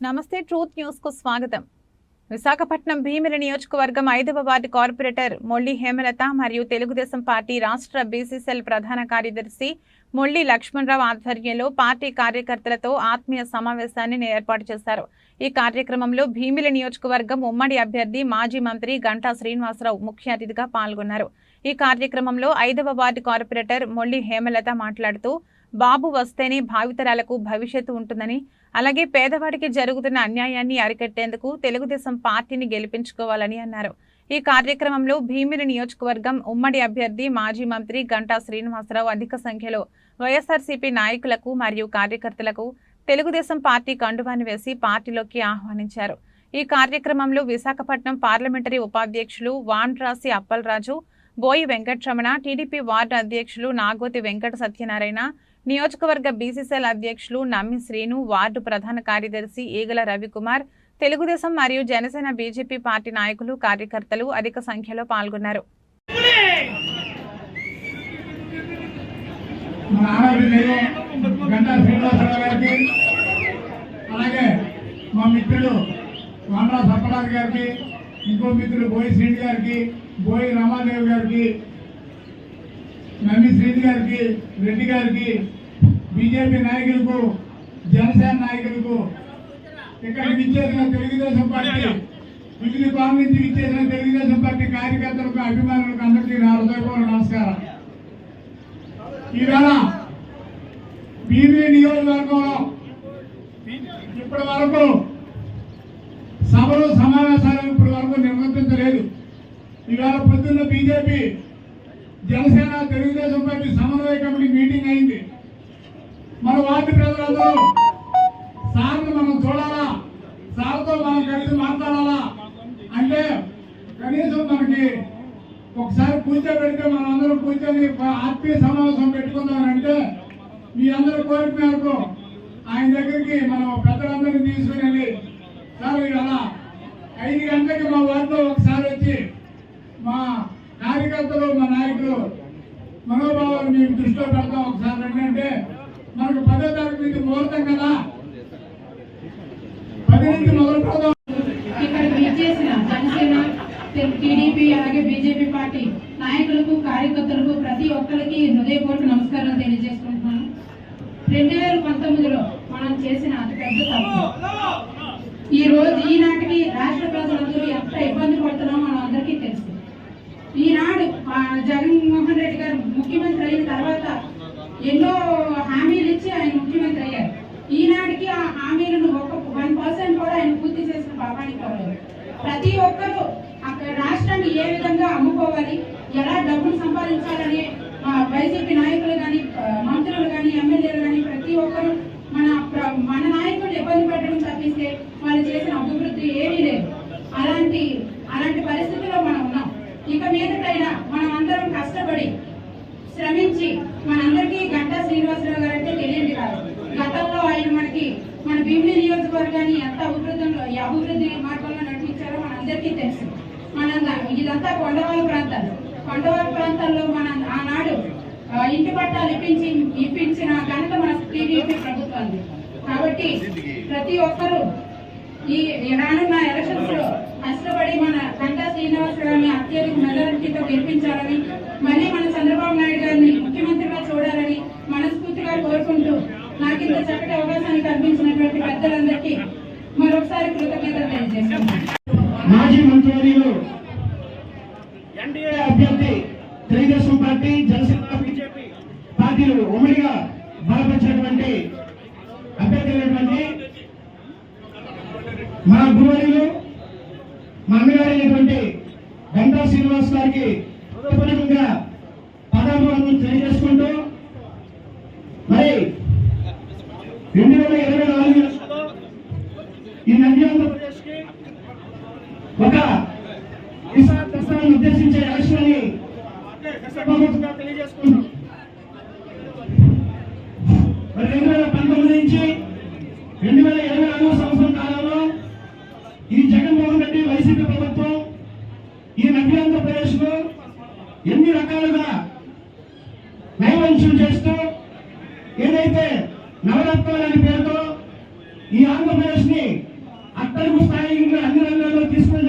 నమస్తే ట్రూత్ న్యూస్కు స్వాగతం. విశాఖపట్నం భీమిలి నియోజకవర్గం ఐదవ వార్డు కార్పొరేటర్ మొల్లి హేమలత మరియు తెలుగుదేశం పార్టీ రాష్ట్ర బీసీసీఎల్ ప్రధాన కార్యదర్శి మొల్లి లక్ష్మణరావు ఆధ్వర్యంలో పార్టీ కార్యకర్తలతో ఆత్మీయ సమావేశాన్ని ఏర్పాటు చేశారు. ఈ కార్యక్రమంలో భీమిలి నియోజకవర్గం ఉమ్మడి అభ్యర్థి మాజీ మంత్రి గంటా శ్రీనివాసరావు ముఖ్య అతిథిగా పాల్గొన్నారు. ఈ కార్యక్రమంలో ఐదవ వార్డు కార్పొరేటర్ మొల్లి హేమలత మాట్లాడుతూ బాబు వస్తేనే భావితరాలకు భవిష్యత్తు ఉంటుందని అలాగే పేదవాడికి జరుగుతున్న అన్యాయాన్ని అరికట్టేందుకు తెలుగుదేశం పార్టీని గెలిపించుకోవాలని అన్నారు. ఈ కార్యక్రమంలో భీమిలి నియోజకవర్గం ఉమ్మడి అభ్యర్థి మాజీ మంత్రి గంటా శ్రీనివాసరావు అధిక సంఖ్యలో వైఎస్ఆర్సీపీ నాయకులకు మరియు కార్యకర్తలకు తెలుగుదేశం పార్టీ కండువాన్ని వేసి పార్టీలోకి ఆహ్వానించారు. ఈ కార్యక్రమంలో విశాఖపట్నం పార్లమెంటరీ ఉపాధ్యక్షులు వాండ్రాసి అప్పలరాజు బోయి వెంకటరమణ టీడీపీ వార్డు అధ్యక్షులు నాగోతి వెంకట సత్యనారాయణ నియోజకవర్గ బీసీసీఎల్ అధ్యక్షులు నమ్మి శ్రీను వార్డు ప్రధాన కార్యదర్శి ఈగల రవికుమార్ తెలుగుదేశం మరియు జనసేన బీజేపీ పార్టీ నాయకులు కార్యకర్తలు అధిక సంఖ్యలో పాల్గొన్నారు. అలాగే మా మిత్రులు వామరా సప్పరాజు గారికి ఇంకో మిత్రులు బోయి శ్రీని గారికి బోయి రామాదేవి గారికి నమ్మి శ్రీని గారికి రెడ్డి గారికి బీజేపీ నాయకులకు జనసేన నాయకులకు ఇక్కడికి ఇచ్చేసిన తెలుగుదేశం పార్టీ వివిధ పార్టీ నుంచి ఇచ్చేసిన తెలుగుదేశం పార్టీ కార్యకర్తలకు అభిమానులకు అందరికీ నా హృదయపూర్వక నమస్కారం. ఈవేళ బీబీ నియోజకవర్గంలో ఇప్పటి వరకు సభలు సమావేశాలు ఇప్పటి వరకు నిర్వర్తించలేదు. ఈవేళ పొద్దున్న బీజేపీ జనసేన తెలుగుదేశం పార్టీ సమన్వయ కమిటీ మీటింగ్ అయింది. మన వార్డు ప్రజలందరూ సార్ని మనం చూడాలా? సార్తో మనం కలిసి మాట్లాడాలా? అంటే కనీసం మనకి ఒకసారి పూజ పెడితే మనందరం కూర్చొని ఆత్మీయ సమావేశం పెట్టుకుందామంటే మీ అందరూ కోరిక మేరకు ఆయన దగ్గరికి మనం పెద్దలందరినీ తీసుకుని వెళ్ళి సార్ ఇవాళ ఐదు గంటలకి మా వార్డులో ఒకసారి వచ్చి మా కార్యకర్తలు మా నాయకులు మనోభావాలు మేము దృష్టిలో పెడతాం. ఒకసారి ఏంటంటే మనకు పదో తారీఖు నుంచి ముహూర్తం కదా. పది నుంచి మొదలు పెడదాం. ఇక్కడ విచ్చేసిన జనసేన టీడీపీ అలాగే బీజేపీ పార్టీ నాయకులకు కార్యకర్తలకు ప్రతి ఒక్కరికి హృదయపూర్వక నమస్కారాలు తెలియజేసుకుంటున్నాను. రెండు వేల పంతొమ్మిదిలో మనం చేసిన అతిపెద్ద తప్పు. ఈ రోజు ఈనాటికి రాష్ట్ర ప్రజలందరూ ఎంత ఇబ్బంది పడుతున్నామో మనం అందరికీ తెలుసు. ఈనాడు జగన్మోహన్ రెడ్డి గారు ముఖ్యమంత్రి అయిన తర్వాత ఎన్నో హామీలు ఇచ్చి ఆయన ముఖ్యమంత్రి అయ్యారు. ఈనాటికి ఆ హామీలను ఒక వన్ పర్సెంట్ కూడా ఆయన పూర్తి చేసిన పాపానికి ప్రతి ఒక్కరూ అక్కడ రాష్ట్రాన్ని ఏ విధంగా అమ్ముకోవాలి ఎలా డబ్బులు సంపాదించాలని ఆ, వైసీపీ నాయకులు కానీ మంత్రులు కానీ ఎమ్మెల్యేలు కానీ ప్రతి ఒక్కరూ మన మన నాయకులు ఇబ్బంది పెట్టడం తప్పిస్తే వాళ్ళు ఇక మీదటైనా మనం అందరం కష్టపడి శ్రమించి మనందరికీ గంటా శ్రీనివాసరావు గారు అంటే తెలియండి కాదు. గతంలో ఆయన మనకి మన భీమిని నియోజకవర్గాన్ని ఎంత అభివృద్ధిలో అభివృద్ధి మార్గంలో నడిపించారో మనందరికీ తెలుసు. మన ఇదంతా కొండవాళ్ళ ప్రాంతాలు. కొండవాళ్ళ ప్రాంతాల్లో మన ఆనాడు ఇంటి పట్టాలు ఇప్పించి ఇప్పించిన ఘనత మన టీడీపీ ప్రభుత్వాన్ని కాబట్టి ప్రతి ఒక్కరూ ఈ ఈ రానున్న ఎలక్షన్స్లో కష్టపడి మన గంటా శ్రీనివాస్ గారిని అత్యధిక మెజారిటీతో గెలిపించాలని మళ్ళీ మన చంద్రబాబు నాయుడు గారిని ముఖ్యమంత్రిగా చూడాలని మనస్ఫూర్తిగా కోరుకుంటూ నాకు ఇంత చక్కటి అవకాశాన్ని కల్పించినటువంటి పెద్దలందరికీ మరొకసారి కృతజ్ఞతలు తెలియజేస్తున్నాను. మాజీ ఎన్డీఏ అభ్యర్థి తెలుగుదేశం పార్టీ జనసేన బీజేపీ పార్టీలు ఉమ్మడిగా బలపరిచినటువంటి అభ్యర్థి అయినటువంటి మన గురువర్యులు మా అమ్మగారు అయినటువంటి గంటా శ్రీనివాస్ గారికి హృదయపూర్వకంగా తెలియజేసుకుంటూ మరి రెండు వేల ఇరవై నాలుగు ఈ నది ఆంధ్రప్రదేశ్కి ఒక కిసాన్ దస్తాన్ని ఉద్దేశించే రాష్ట్రాన్ని అని తెలియజేసుకుంటున్నాం మరి రెండు వేల పంతొమ్మిది నుంచి రెండు వేల ఇరవై నాలుగు సంవత్సరం కాలంలో ఈ జగన్మోహన్ రెడ్డి వైసీపీ ప్రభుత్వం ఈ నవ్య ఆంధ్రప్రదేశ్లో ఎన్ని రకాలుగా నైవంశం చేస్తూ ఏదైతే నవరత్నాలని పేరుతో ఈ ఆంధ్రప్రదేశ్ని అట్టడుగు స్థాయి అన్ని రంగాల్లో తీసుకుని